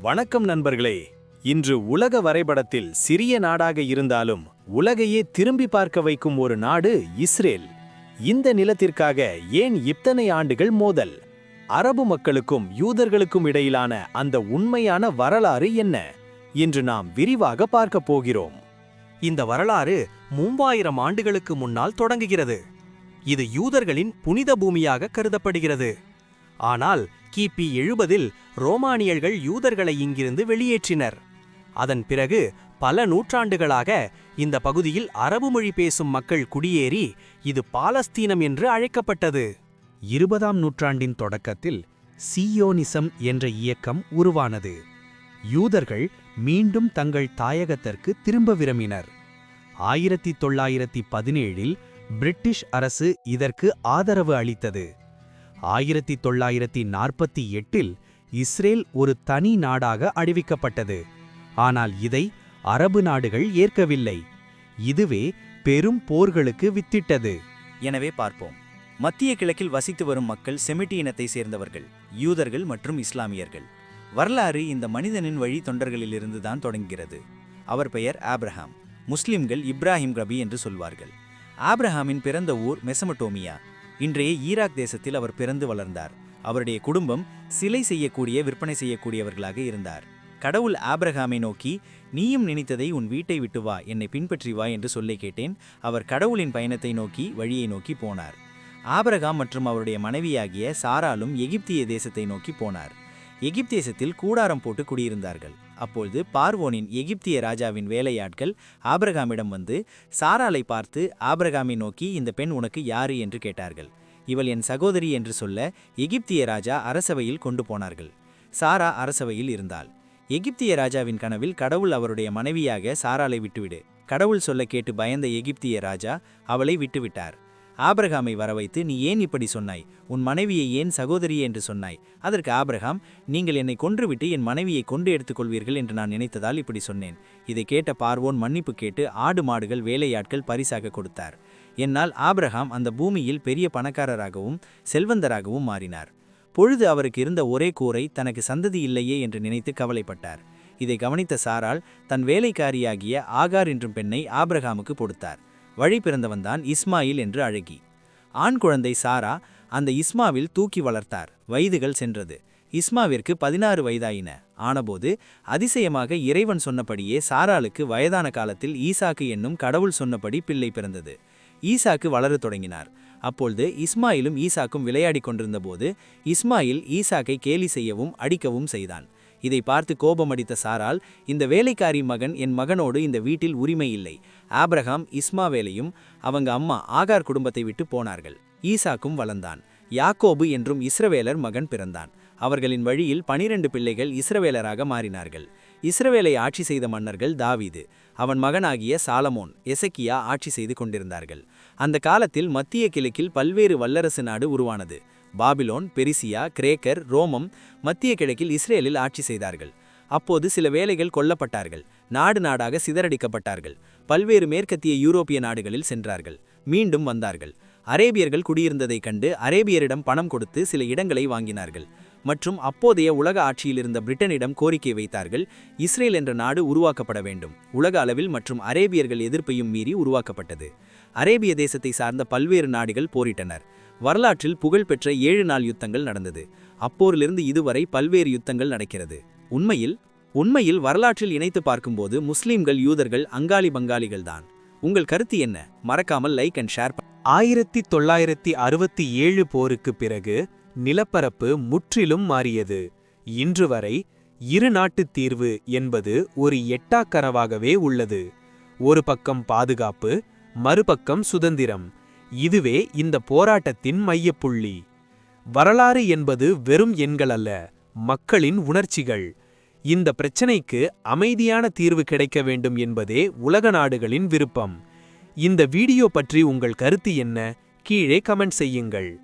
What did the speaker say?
வணக்கம் நண்பர்களே. இன்று உலக வரைபடத்தில் சிறிய நாடாக இருந்தாலும் உலகையே திரும்பி பார்க்க வைக்கும் ஒரு நாடு இஸ்ரேல். இந்த நிலத்திற்காக ஏன் இத்தனை ஆண்டுகள் மோதல்? அரபு மக்களுக்கும் யூதர்களுக்கும் இடையிலான அந்த உண்மையான வரலாறு என்ன? இன்று நாம் விரிவாக பார்க்கப் போகிறோம். இந்த வரலாறு மூவாயிரம் ஆண்டுகளுக்கு முன்னால் தொடங்குகிறது. இது யூதர்களின் புனித பூமியாக கருதப்படுகிறது. ஆனால் கிபி எழுபதில் ரோமானியர்கள் யூதர்களை இங்கிருந்து வெளியேற்றினர். அதன் பிறகு பல நூற்றாண்டுகளாக இந்த பகுதியில் அரபு மொழி பேசும் மக்கள் குடியேறி இது பாலஸ்தீனம் என்று அழைக்கப்பட்டது. இருபதாம் நூற்றாண்டின் தொடக்கத்தில் சியோனிசம் என்ற இயக்கம் உருவானது. யூதர்கள் மீண்டும் தங்கள் தாயகத்திற்கு திரும்ப விரும்பினர். ஆயிரத்தி தொள்ளாயிரத்தி பதினேழில் பிரிட்டிஷ் அரசு இதற்கு ஆதரவு அளித்தது. ஆயிரத்தி தொள்ளாயிரத்தி நாற்பத்தி எட்டில் இஸ்ரேல் ஒரு தனி நாடாக அறிவிக்கப்பட்டது ஆனால் இதை அரபு நாடுகள் ஏற்கவில்லை. இதுவே பெரும் போர்களுக்கு வித்திட்டது. எனவே பார்ப்போம். மத்திய கிழக்கில் வசித்து வரும் மக்கள் செமிட்டி இனத்தை சேர்ந்தவர்கள் யூதர்கள் மற்றும் இஸ்லாமியர்கள். வரலாறு இந்த மனிதனின் வழி தொண்டர்களிலிருந்து தான் தொடங்குகிறது. அவர் பெயர் ஆப்ரஹாம். முஸ்லிம்கள் இப்ராஹிம் ரபி என்று சொல்வார்கள். ஆப்ரஹாமின் பிறந்த ஊர் மெசமட்டோமியா இன்றைய ஈராக் தேசத்தில் அவர் பிறந்து வளர்ந்தார். அவருடைய குடும்பம் சிலை செய்யக்கூடிய விற்பனை செய்யக்கூடியவர்களாக இருந்தார். கடவுள் ஆப்ரஹாமை நோக்கி நீயும் நினைத்ததை உன் வீட்டை விட்டு வா என்னை பின்பற்றி வா என்று சொல்லி கேட்டேன். அவர் கடவுளின் பயணத்தை நோக்கி வழியை நோக்கி போனார். ஆபரகாம் மற்றும் அவருடைய மனைவியாகிய சாராலும் எகிப்திய தேசத்தை நோக்கி போனார். எகிப்தேசத்தில் கூடாரம் போட்டு குடியிருந்தார்கள். அப்பொழுது பார்வோனின் எகிப்திய ராஜாவின் வேலையாட்கள் ஆபிரகாமிடம் வந்து சாராலை பார்த்து ஆபிரகாமை நோக்கி இந்த பெண் உனக்கு யாரு? என்று கேட்டார்கள். இவள் என் சகோதரி என்று சொல்ல எகிப்திய ராஜா அரசவையில் கொண்டு போனார்கள். சாரா அரசவையில் இருந்தாள். எகிப்திய ராஜாவின் கனவில் கடவுள் அவருடைய மனைவியாக சாராலை விட்டுவிடு. கடவுள் சொல்ல கேட்டு பயந்த எகிப்திய ராஜா அவளை விட்டுவிட்டார். ஆபிரகாமை வரவைத்து நீ ஏன் இப்படி சொன்னாய்? உன் மனைவியை ஏன் சகோதரி என்று சொன்னாய்? அதற்கு ஆபிரகாம் நீங்கள் என்னை கொன்றுவிட்டு என் மனைவியை கொண்டு எடுத்துக்கொள்வீர்கள் என்று நான் நினைத்ததால் இப்படி சொன்னேன். இதை கேட்ட பார்வோன் மன்னிப்பு கேட்டு ஆடு மாடுகள் வேலையாட்கள் பரிசாக கொடுத்தார். என்னால் ஆபிரகாம் அந்த பூமியில் பெரிய பணக்காரராகவும் செல்வந்தராகவும் மாறினார். பொழுது அவருக்கு இருந்த ஒரே கூரை தனக்கு சந்ததி இல்லையே என்று நினைத்து கவலைப்பட்டார். இதை கவனித்த சாரால் தன் வேலைக்காரியாகிய ஆகார் என்றும் பெண்ணை ஆபிரகாமுக்கு கொடுத்தார். வழி பிறந்தவன்தான் இஸ்மாயில் என்று அழகி. ஆண் குழந்தை சாரா அந்த இஸ்மாவில் தூக்கி வளர்த்தார். வயதுகள் சென்றது. இஸ்மாவிற்கு பதினாறு வயதாயின. ஆனபோது அதிசயமாக இறைவன் சொன்னபடியே சாராளுக்கு வயதான காலத்தில் ஈசாக்கு என்னும் கடவுள் சொன்னபடி பிள்ளை பிறந்தது. ஈசாக்கு வளரத் தொடங்கினார். அப்பொழுது இஸ்மாயிலும் ஈசாக்கும் விளையாடிக் கொண்டிருந்தபோது இஸ்மாயில் ஈசாக்கை கேலி செய்யவும் அடிக்கவும் செய்தான். இதை பார்த்து கோபமடித்த சாரால் இந்த வேலைக்காரி மகன் என் மகனோடு இந்த வீட்டில் உரிமை இல்லை. ஆப்ரஹாம் இஸ்மாவேலையும் அவங்க அம்மா ஆகார் குடும்பத்தை விட்டு போனார்கள். ஈசாக்கும் வளர்ந்தான். யாக்கோபு என்றும் இஸ்ரவேலர் மகன் பிறந்தான். அவர்களின் வழியில் பனிரெண்டு பிள்ளைகள் இஸ்ரவேலராக மாறினார்கள். இஸ்ரவேலை ஆட்சி செய்த மன்னர்கள் தாவீது. அவன் மகனாகிய சாலமோன் எசக்கியா ஆட்சி செய்து கொண்டிருந்தார்கள். அந்த காலத்தில் மத்திய கிழக்கில் பல்வேறு வல்லரசு நாடு உருவானது. பாபிலோன் பெரிசியா கிரேக்கர் ரோமம் மத்திய கிழக்கில் இஸ்ரேலில் ஆட்சி செய்தார்கள். அப்போது சில வேலைகள் கொல்லப்பட்டார்கள். நாடு நாடாக சிதறடிக்கப்பட்டார்கள். பல்வேறு மேற்கத்திய யூரோப்பிய நாடுகளில் சென்றார்கள். மீண்டும் வந்தார்கள். அரேபியர்கள் குடியிருந்ததைக் கண்டு அரேபியரிடம் பணம் கொடுத்து சில இடங்களை வாங்கினார்கள். மற்றும் அப்போதைய உலக ஆட்சியில் இருந்த பிரிட்டனிடம் கோரிக்கை வைத்தார்கள். இஸ்ரேல் என்ற நாடு உருவாக்கப்பட வேண்டும். உலக அளவில் மற்றும் அரேபியர்கள் எதிர்ப்பையும் மீறி உருவாக்கப்பட்டது. அரேபிய தேசத்தை சார்ந்த பல்வேறு நாடுகள் போரிட்டனர். வரலாற்றில் புகழ்பெற்ற ஏழு நாள் யுத்தங்கள் நடந்தது. அப்போரிலிருந்து இதுவரை பல்வேறு யுத்தங்கள் நடக்கிறது. உண்மையில் உண்மையில் வரலாற்றில் இணைத்து பார்க்கும்போது முஸ்லிம்கள் யூதர்கள் அங்காளி பங்காளிகள் தான். உங்கள் கருத்து என்ன? மறக்காமல் லைக் அண்ட் ஷேர் ஆயிரத்தி தொள்ளாயிரத்தி அறுபத்தி ஏழு போருக்கு பிறகு நிலப்பரப்பு முற்றிலும் மாறியது. இன்று வரை இரு நாட்டுத் தீர்வு என்பது ஒரு எட்டாக்கரவாகவே உள்ளது. ஒரு பக்கம் பாதுகாப்பு மறுபக்கம் சுதந்திரம். இதுவே இந்த போராட்டத்தின் மையப்புள்ளி. வரலாறு என்பது வெறும் எண்கள் அல்ல மக்களின் உணர்ச்சிகள். இந்த பிரச்சினைக்கு அமைதியான தீர்வு கிடைக்க வேண்டும் என்பதே உலக நாடுகளின் விருப்பம். இந்த வீடியோ பற்றி உங்கள் கருத்து என்ன? கீழே கமெண்ட் செய்யுங்கள்.